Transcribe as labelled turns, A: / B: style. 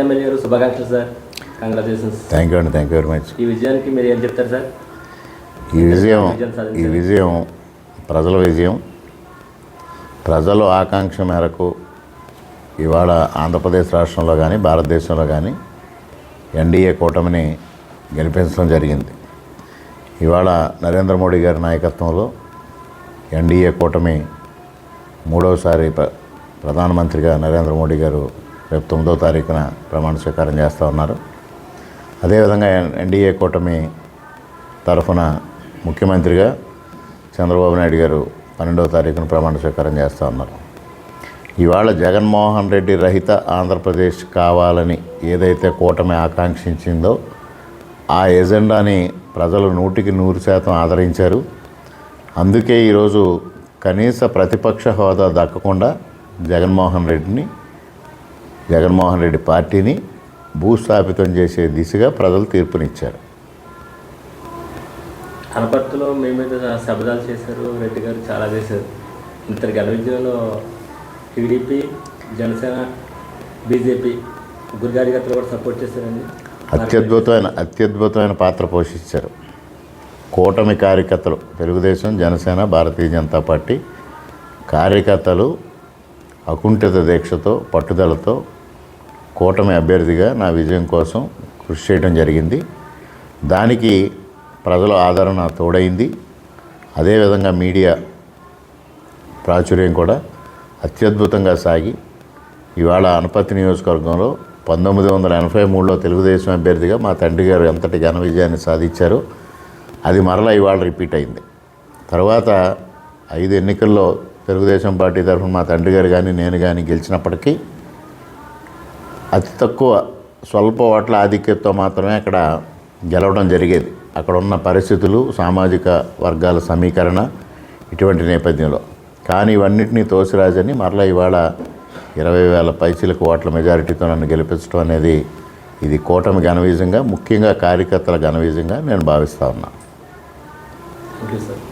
A: MLA గారు శుభాకాంక్షలు sir. Congratulations
B: thank you అండి థ్యాంక్ యూ వెరీ మచ్.
A: ఈ విజయానికి మీరు ఏం చెప్తారు సార్?
B: ఈ విజయం. ఈ విజయం ప్రజల విజయం. ప్రజల ఆకాంక్ష మేరకు ఇవాళ ఆంధ్రప్రదేశ్ రాష్ట్రంలో కానీ భారతదేశంలో కానీ ఎన్డీఏ కూటమిని గెలిపించడం జరిగింది. ఇవాళ నరేంద్ర మోడీ గారి నాయకత్వంలో ఎన్డీఏ కూటమి మూడవసారి ప్ర ప్రధానమంత్రిగా నరేంద్ర మోడీ గారు రేపు తొమ్మిదో తారీఖున ప్రమాణ స్వీకారం చేస్తూ ఉన్నారు. అదేవిధంగా ఎన్డీఏ కూటమి తరఫున ముఖ్యమంత్రిగా చంద్రబాబు నాయుడు గారు పన్నెండవ తారీఖున ప్రమాణ స్వీకారం చేస్తూ ఉన్నారు. ఇవాళ జగన్మోహన్ రెడ్డి రహిత ఆంధ్రప్రదేశ్ కావాలని ఏదైతే కూటమి ఆకాంక్షించిందో ఆ ఎజెండాని ప్రజలు నూటికి నూరు శాతం ఆదరించారు. అందుకే ఈరోజు కనీస ప్రతిపక్ష హోదా దక్కకుండా జగన్మోహన్ రెడ్డిని జగన్మోహన్ రెడ్డి పార్టీని భూస్థాపితం చేసే దిశగా ప్రజలు తీర్పునిచ్చారు.
A: అనపర్తిలో మీ మీద శబ్దాలు చేశారు రెడ్డి గారు చాలా చేశారు. ఘన విజయంలో టీడీపీ జనసేన బీజేపీ గురిగారి గారు కూడా సపోర్ట్ చేశారండి.
B: అత్యద్భుతమైన అత్యద్భుతమైన పాత్ర పోషించారు. కూటమి కార్యకర్తలు తెలుగుదేశం జనసేన భారతీయ జనతా పార్టీ కార్యకర్తలు అకుంఠిత దీక్షతో పట్టుదలతో కూటమి అభ్యర్థిగా నా విజయం కోసం కృషి చేయడం జరిగింది. దానికి ప్రజల ఆదరణ తోడైంది. అదేవిధంగా మీడియా ప్రాచుర్యం కూడా అత్యద్భుతంగా సాగి ఇవాళ అనపత్తి నియోజకవర్గంలో పంతొమ్మిది వందల ఎనభై మూడులో తెలుగుదేశం అభ్యర్థిగా మా తండ్రి గారు ఎంతటి ఘన విజయాన్ని సాధించారో అది మరలా ఇవాళ రిపీట్ అయింది. తర్వాత ఐదు ఎన్నికల్లో తెలుగుదేశం పార్టీ తరఫున మా తండ్రి గారు కానీ నేను కానీ గెలిచినప్పటికీ అతి తక్కువ స్వల్ప ఓట్ల ఆధిక్యతతో మాత్రమే అక్కడ గెలవడం జరిగేది. అక్కడ ఉన్న పరిస్థితులు సామాజిక వర్గాల సమీకరణ ఇటువంటి నేపథ్యంలో. కానీ ఇవన్నింటినీ తోసిరాజని మరలా ఇవాళ ఇరవై వేల పైసలకు ఓట్ల మెజారిటీతో నన్ను గెలిపించడం అనేది ఇది కూటమి ఘనవీజంగా ముఖ్యంగా కార్యకర్తల ఘనవిజంగా నేను భావిస్తా ఉన్నా.
A: Okay sir.